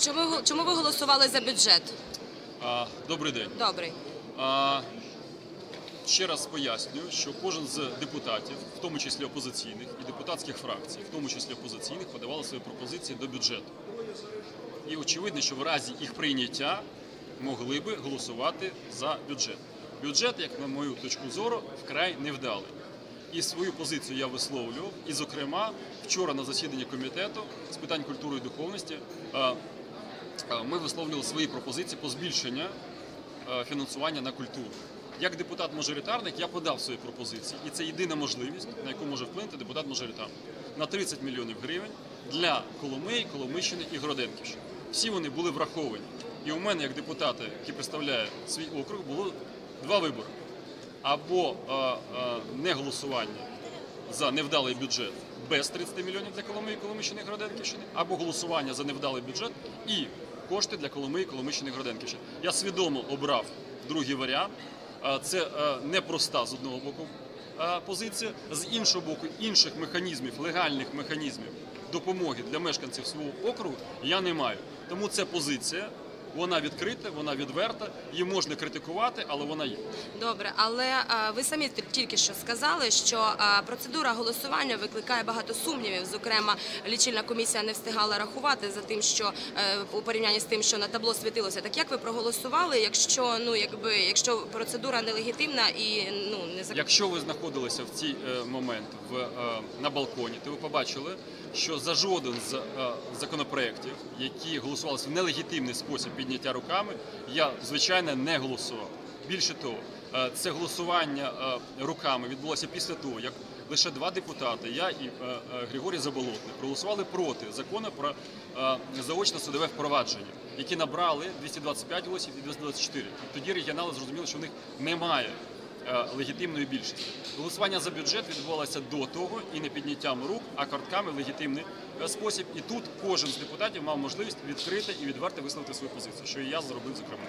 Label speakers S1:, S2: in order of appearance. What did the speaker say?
S1: Чому, чому ви голосували за бюджет?
S2: А, Добрий день.
S1: Добрий.
S2: А, Ще раз пояснюю, що кожен з депутатів, в тому числі опозиційних і депутатських фракцій, в тому числі опозиційних, подавали свої пропозиції до бюджету. І очевидно, що в разі їх прийняття могли би голосувати за бюджет. Бюджет, як на мою точку зору, вкрай невдалий. І свою позицію я висловлював. І, зокрема, вчора на засіданні комітету з питань культури і духовності ми висловлювали свої пропозиції по збільшенню е, фінансування на культуру. Як депутат-мажоритарник я подав свої пропозиції, і це єдина можливість, на яку може вплинути депутат-мажоритарник. На 30 мільйонів гривень для Коломиї, Коломийщини і Гроденківщини. Всі вони були враховані. І у мене, як депутата, який представляє свій округ, було два вибори: або е, е, не голосування за невдалий бюджет без 30 мільйонів для Коломиї, Коломийщини і Гроденківщини, або голосування за невдалий бюджет і кошти для Коломиї, Коломийщини і Гроденківщини. Я свідомо обрав другий варіант. Це е, непроста з одного боку е, позиція, з іншого боку, інших механізмів, легальних механізмів допомоги для мешканців свого округу я не маю. Тому це позиція. Вона відкрита, вона відверта, її можна критикувати, але вона є.
S1: Добре, але ви самі тільки що сказали, що процедура голосування викликає багато сумнівів. Зокрема, лічильна комісія не встигала рахувати за тим, що е, у порівнянні з тим, що на табло світилося. Так як ви проголосували, якщо ну якби якщо процедура нелегітимна і ну не зак...
S2: Якщо ви знаходилися в цей е, момент в, е, на балконі, то ви побачили, що за жоден з е, законопроєктів, які голосувалися в нелегітимний спосіб підняття руками, я звичайно не голосував. Більше того, е, це голосування е, руками відбулося після того, як лише два депутати, я і е, Григорій Заболотний, проголосували проти закону про заочне судове впровадження, які набрали 225 голосів і 224. Тоді регіонали зрозуміли, що в них немає е, легітимної більшості. Голосування за бюджет відбувалося до того і не підняттям рук, а картками в легітимний е, спосіб. І тут кожен з депутатів мав можливість відкрити і відверто висловити свою позицію, що і я зробив зокрема.